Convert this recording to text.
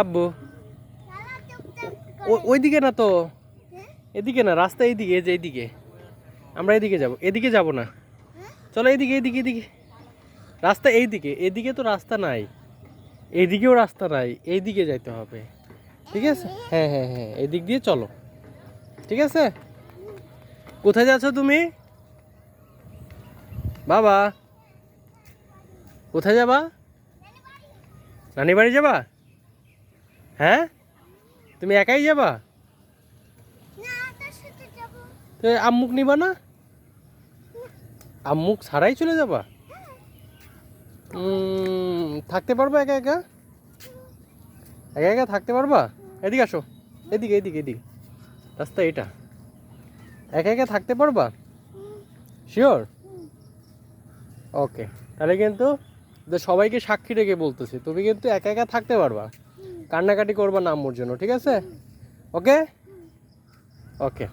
আব্বু। ওইদিকে না তো? এদিকে না, রাস্তা এইদিকে, এই যে এইদিকে। আমরা এদিকে যাব এদিকে যাব না। চলো এইদিকে এইদিকে এদিকে রাস্তা এইদিকে, এদিকে তো রাস্তা নাই। এইদিকেও রাস্তা নাই, এইদিকে যাইতে হবে। ঠিক আছে? হ্যাঁ হ্যাঁ হ্যাঁ এদিক দিয়ে চলো। ঠিক আছে? কোথায় যাচ্ছ তুমি? বাবা। কোথায় যাবা? নানি বাড়ি যাবা? হ্যাঁ? তুমি একাই যাবা? আম্মুক নিবা না? আম্মুক ছাড়াই চলে যাবা? থাকতে পারবা একা একা? একা একা থাকতে পারবা? এদিকে আসো। এদিকে এদিকে এদিকে। রাস্তা এটা। একা একা থাকতে পারবা? শিওর ওকে তাহলে কিন্তু সবাইকে সাক্ষী রেখে বলতেছি তুমি কিন্তু একা একা থাকতে পারবা। কান্নাকাটি করবা না আম্মুর জন্য ঠিক আছে? ওকে ওকে